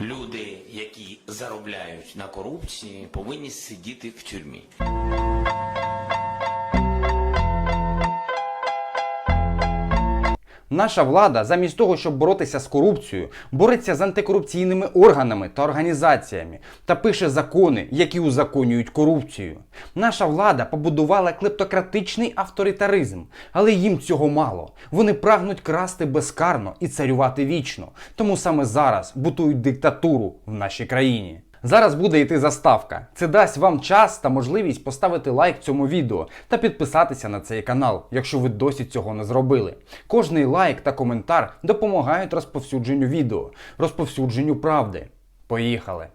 Люди, які заробляють на корупції, повинні сидіти в тюрмі. Наша влада, замість того, щоб боротися з корупцією, бореться з антикорупційними органами та організаціями та пише закони, які узаконюють корупцію. Наша влада побудувала клептократичний авторитаризм, але їм цього мало. Вони прагнуть красти безкарно і царювати вічно. Тому саме зараз бутують диктатуру в нашій країні. Зараз буде йти заставка. Це дасть вам час та можливість поставити лайк цьому відео та підписатися на цей канал, якщо ви досі цього не зробили. Кожний лайк та коментар допомагають розповсюдженню відео, розповсюдженню правди. Поїхали!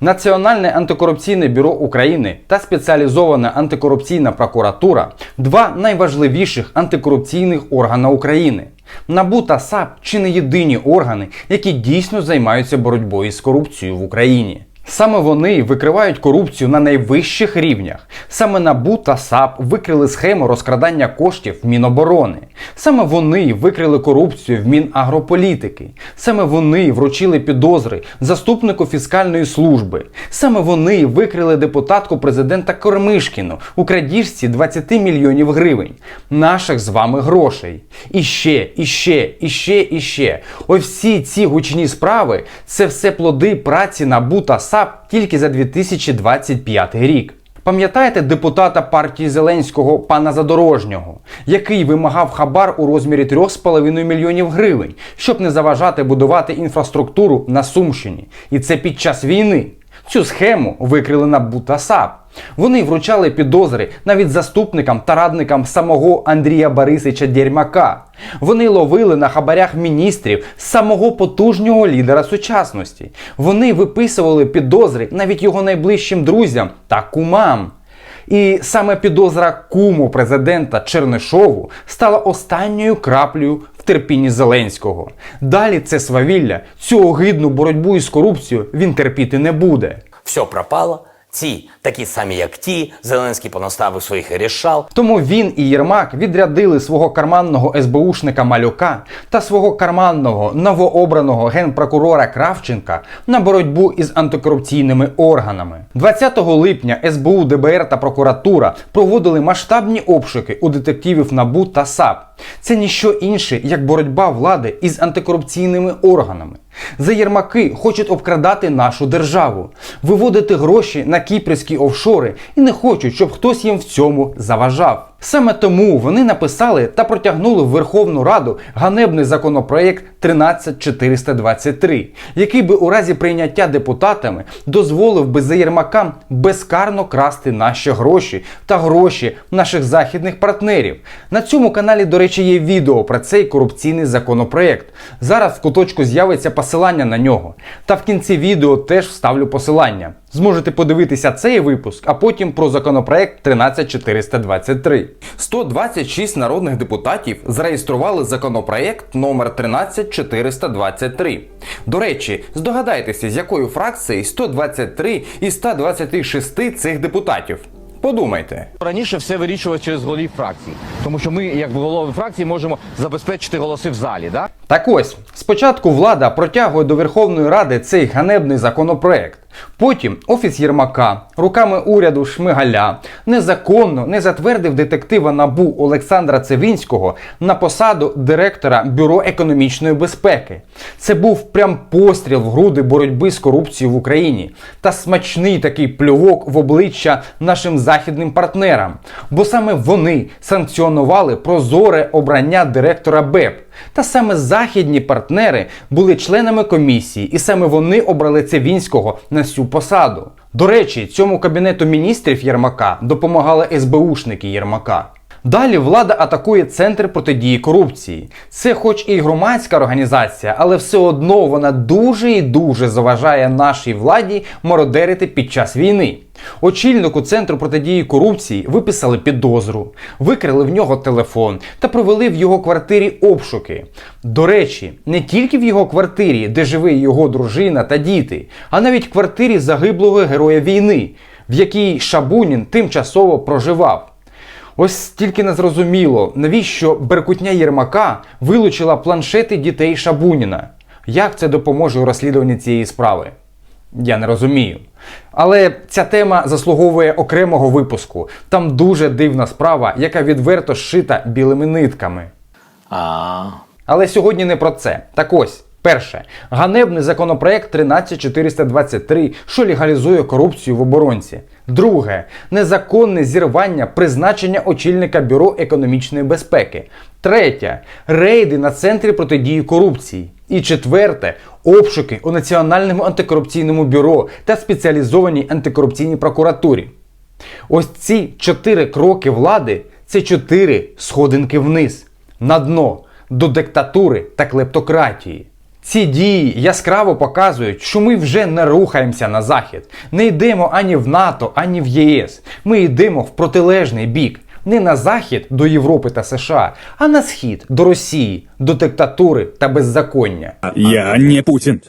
Національне антикорупційне бюро України та спеціалізована антикорупційна прокуратура два найважливіших антикорупційних органи України. НАБУ та САП чи не єдині органи, які дійсно займаються боротьбою з корупцією в Україні. Саме вони викривають корупцію на найвищих рівнях. Саме НАБУ та САП викрили схему розкрадання коштів Міноборони. Саме вони викрили корупцію в Мінагрополітики. Саме вони вручили підозри заступнику фіскальної служби. Саме вони викрили депутатку президента Кормишкіну у крадіжці 20 мільйонів гривень. Наших з вами грошей. І ще, і ще, і ще, і ще. Ось всі ці гучні справи це все плоди праці НАБУ та САП тільки за 2025 рік. Пам'ятаєте депутата партії Зеленського пана Задорожнього, який вимагав хабар у розмірі 3,5 мільйонів гривень, щоб не заважати будувати інфраструктуру на Сумщині. І це під час війни. Цю схему викрили на та САП. Вони вручали підозри навіть заступникам та радникам самого Андрія Борисича Дєрмака. Вони ловили на хабарях міністрів самого потужнього лідера сучасності. Вони виписували підозри навіть його найближчим друзям та кумам. І саме підозра куму президента Чернишову стала останньою краплею в терпінні Зеленського. Далі це свавілля, цю огидну боротьбу із корупцією він терпіти не буде. Все пропало. Ці такі самі, як ті, Зеленський понаставив своїх рішал. Тому він і Єрмак відрядили свого карманного СБУшника Малюка та свого карманного новообраного генпрокурора Кравченка на боротьбу із антикорупційними органами. 20 липня СБУ, ДБР та прокуратура проводили масштабні обшуки у детективів НАБУ та САП. Це ніщо інше, як боротьба влади із антикорупційними органами. Заєрмаки хочуть обкрадати нашу державу, виводити гроші на кіпрські офшори і не хочуть, щоб хтось їм в цьому заважав. Саме тому вони написали та протягнули в Верховну Раду ганебний законопроєкт 13423, який би у разі прийняття депутатами дозволив би заєрмакам безкарно красти наші гроші та гроші наших західних партнерів. На цьому каналі, до речі, є відео про цей корупційний законопроєкт. Зараз в куточку з'явиться посилання на нього. Та в кінці відео теж вставлю посилання. Зможете подивитися цей випуск, а потім про законопроект 13423. 126 народних депутатів зареєстрували законопроект номер 13423. До речі, здогадайтеся, з якої фракції 123 із 126 цих депутатів. Подумайте. Раніше все вирішувалося через голів фракцій, тому що ми, як голови фракції, можемо забезпечити голоси в залі. Да? Так ось, спочатку влада протягує до Верховної Ради цей ганебний законопроект. Потім Офіс Єрмака руками уряду Шмигаля незаконно не затвердив детектива НАБУ Олександра Цевінського на посаду директора Бюро економічної безпеки. Це був прям постріл в груди боротьби з корупцією в Україні та смачний такий плювок в обличчя нашим західним партнерам, бо саме вони санкціонували прозоре обрання директора БЕП. Та саме західні партнери були членами комісії, і саме вони обрали Цивінського на цю посаду. До речі, цьому кабінету міністрів Єрмака допомагали СБУшники Єрмака. Далі влада атакує центр протидії корупції. Це, хоч і громадська організація, але все одно вона дуже і дуже заважає нашій владі мародерити під час війни. Очільнику центру протидії корупції виписали підозру, викрили в нього телефон та провели в його квартирі обшуки. До речі, не тільки в його квартирі, де живе його дружина та діти, а навіть в квартирі загиблого героя війни, в якій Шабунін тимчасово проживав. Ось тільки не зрозуміло, навіщо Беркутня Єрмака вилучила планшети дітей Шабуніна. Як це допоможе у розслідуванні цієї справи? Я не розумію. Але ця тема заслуговує окремого випуску. Там дуже дивна справа, яка відверто зшита білими нитками. А, Але сьогодні не про це. Так ось, перше, ганебний законопроект 13423, що легалізує корупцію в оборонці. Друге, незаконне зірвання призначення очільника Бюро економічної безпеки. Третє рейди на центрі протидії корупції. І четверте обшуки у Національному антикорупційному бюро та спеціалізованій антикорупційній прокуратурі. Ось ці чотири кроки влади це чотири сходинки вниз, на дно, до диктатури та клептократії. Ці дії яскраво показують, що ми вже не рухаємося на захід, не йдемо ані в НАТО, ані в ЄС. Ми йдемо в протилежний бік. Не на захід до Європи та США, а на схід до Росії, до диктатури та беззаконня. Я не Путин.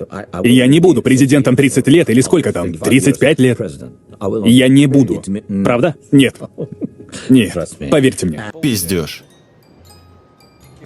Я не буду президентом 30 лет или сколько там, 35 лет. Я не буду. Правда? Нет. Нет. Поверьте мне. Пиздешь.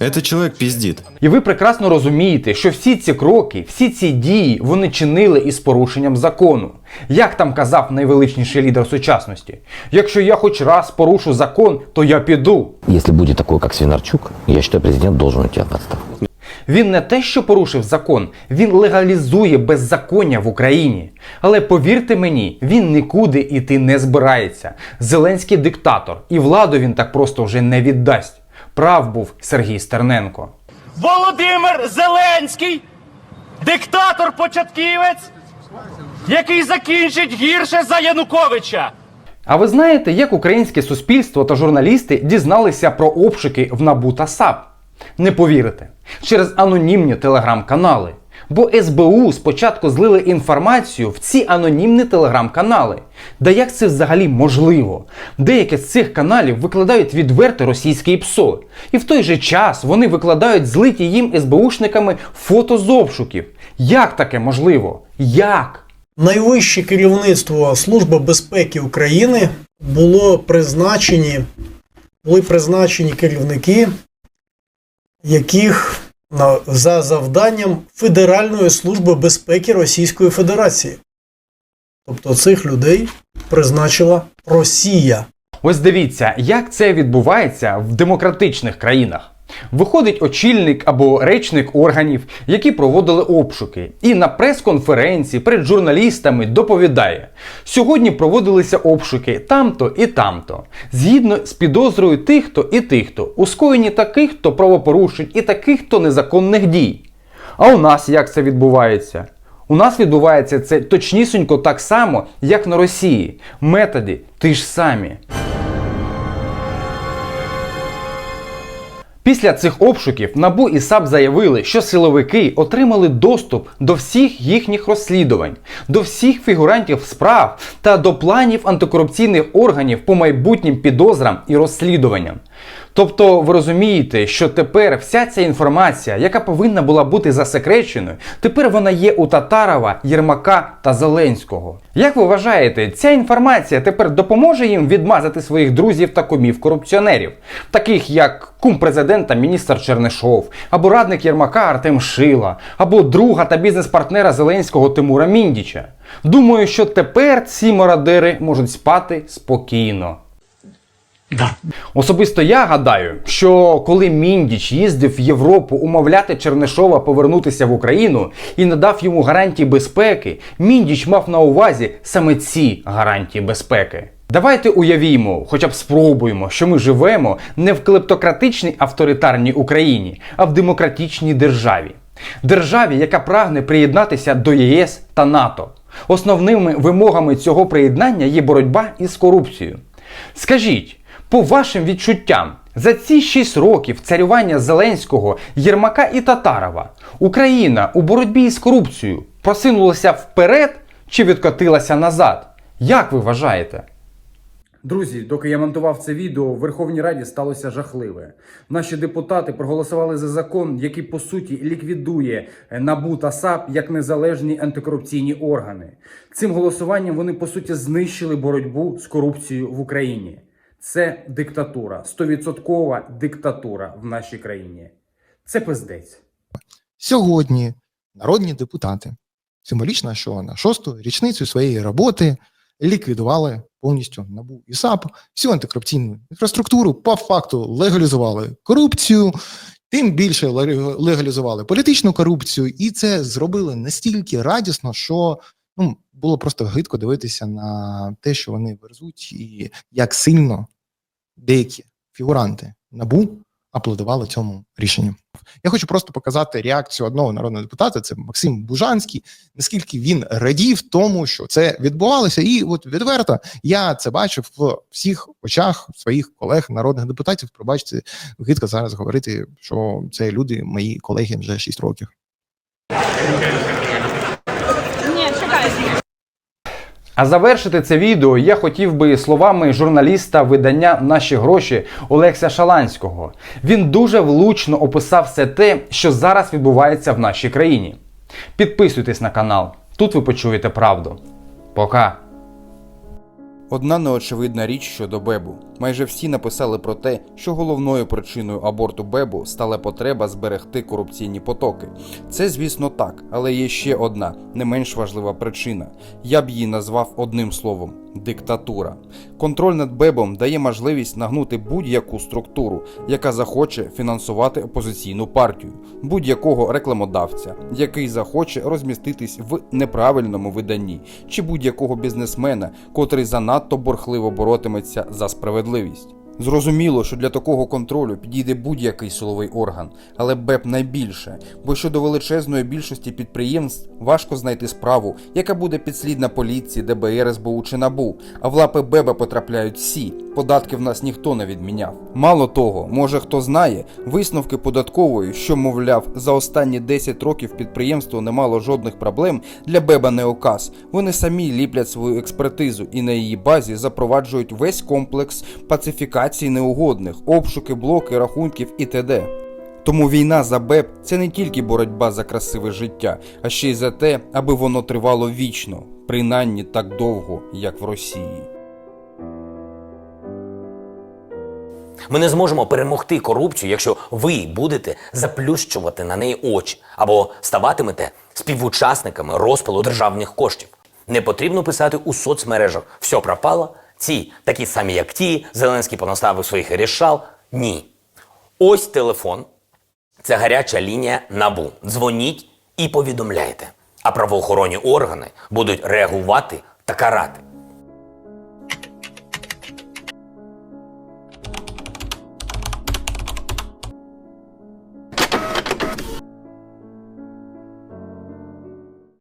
Этот человек пиздит. І ви прекрасно розумієте, що всі ці кроки, всі ці дії вони чинили із порушенням закону. Як там казав найвеличніший лідер сучасності: якщо я хоч раз порушу закон, то я піду. Если будет такой, как Свинарчук, я считаю, президент должен уйти в отставку. Він не те, що порушив закон, він легалізує беззаконня в Україні. Але повірте мені, він нікуди іти не збирається. Зеленський диктатор, і владу він так просто вже не віддасть. Прав був Сергій Стерненко. Володимир Зеленський, диктатор-початківець, який закінчить гірше за Януковича. А ви знаєте, як українське суспільство та журналісти дізналися про обшуки в НАБУ та САП? Не повірите, через анонімні телеграм-канали. Бо СБУ спочатку злили інформацію в ці анонімні телеграм-канали. Да як це взагалі можливо? Деякі з цих каналів викладають відверте російський ПСО. І в той же час вони викладають злиті їм СБУшниками фото з обшуків. Як таке можливо? Як? Найвище керівництво Служби безпеки України було призначені, були призначені керівники, яких за завданням Федеральної служби безпеки Російської Федерації. Тобто цих людей призначила Росія. Ось дивіться, як це відбувається в демократичних країнах. Виходить очільник або речник органів, які проводили обшуки, і на прес-конференції перед журналістами доповідає: сьогодні проводилися обшуки там-то і там-то, згідно з підозрою тих-то і тих-то, у скоєнні таких, то правопорушень і таких, то незаконних дій. А у нас як це відбувається? У нас відбувається це точнісінько так само, як на Росії. Методи ті ж самі. Після цих обшуків НАБУ і САП заявили, що силовики отримали доступ до всіх їхніх розслідувань, до всіх фігурантів справ та до планів антикорупційних органів по майбутнім підозрам і розслідуванням. Тобто ви розумієте, що тепер вся ця інформація, яка повинна була бути засекреченою, тепер вона є у Татарова, Єрмака та Зеленського. Як ви вважаєте, ця інформація тепер допоможе їм відмазати своїх друзів та кумів корупціонерів, таких як кум президента міністр Чернишов, або радник Єрмака Артем Шила, або друга та бізнес-партнера Зеленського Тимура Міндіча? Думаю, що тепер ці мародери можуть спати спокійно. Особисто я гадаю, що коли Міндіч їздив в Європу умовляти Чернишова повернутися в Україну і надав йому гарантії безпеки, Міндіч мав на увазі саме ці гарантії безпеки. Давайте уявімо, хоча б спробуємо, що ми живемо не в клептократичній авторитарній Україні, а в демократичній державі. Державі, яка прагне приєднатися до ЄС та НАТО. Основними вимогами цього приєднання є боротьба із корупцією. Скажіть, по вашим відчуттям, за ці 6 років царювання Зеленського, Єрмака і Татарова Україна у боротьбі із корупцією просунулася вперед чи відкотилася назад? Як ви вважаєте? Друзі, доки я монтував це відео, в Верховній Раді сталося жахливе. Наші депутати проголосували за закон, який по суті ліквідує НАБУ та САП як незалежні антикорупційні органи. Цим голосуванням вони по суті знищили боротьбу з корупцією в Україні. Це диктатура, стовідсоткова диктатура в нашій країні. Це пиздець. Сьогодні народні депутати символічно, що на шосту річницю своєї роботи ліквідували повністю набу і САП всю антикорупційну інфраструктуру, по факту легалізували корупцію, тим більше лег- легалізували політичну корупцію, і це зробили настільки радісно, що ну було просто гидко дивитися на те, що вони верзуть, і як сильно деякі фігуранти набу аплодували цьому рішенню. Я хочу просто показати реакцію одного народного депутата, це Максим Бужанський, наскільки він радів тому, що це відбувалося, і от відверто я це бачив в всіх очах своїх колег, народних депутатів. Пробачте, гидко зараз говорити, що це люди, мої колеги вже 6 років. А завершити це відео я хотів би словами журналіста видання Наші гроші Олекса Шаланського. Він дуже влучно описав все те, що зараз відбувається в нашій країні. Підписуйтесь на канал, тут ви почуєте правду. Пока. Одна неочевидна річ щодо Бебу. Майже всі написали про те, що головною причиною аборту Бебу стала потреба зберегти корупційні потоки. Це, звісно, так, але є ще одна, не менш важлива причина. Я б її назвав одним словом диктатура. Контроль над Бебом дає можливість нагнути будь-яку структуру, яка захоче фінансувати опозиційну партію, будь-якого рекламодавця, який захоче розміститись в неправильному виданні, чи будь-якого бізнесмена, котрий занадто борхливо боротиметься за справедливість. Зрозуміло, що для такого контролю підійде будь-який силовий орган, але БЕП найбільше, бо щодо величезної більшості підприємств важко знайти справу, яка буде підслідна поліції, ДБР, СБУ чи НАБУ, а в лапи БЕБа потрапляють всі. Податки в нас ніхто не відміняв. Мало того, може хто знає, висновки податкової, що мовляв, за останні 10 років підприємство не мало жодних проблем для БЕБа не указ. Вони самі ліплять свою експертизу і на її базі запроваджують весь комплекс пацифікації неугодних, обшуки, блоки, рахунків і т.д. Тому війна за БЕП це не тільки боротьба за красиве життя, а ще й за те, аби воно тривало вічно, принаймні так довго, як в Росії. Ми не зможемо перемогти корупцію, якщо ви будете заплющувати на неї очі або ставатимете співучасниками розпилу державних коштів. Не потрібно писати у соцмережах все пропало. Ці такі самі, як ті, Зеленський понаставив своїх рішал. Ні. Ось телефон. Це гаряча лінія набу. Дзвоніть і повідомляйте. А правоохоронні органи будуть реагувати та карати.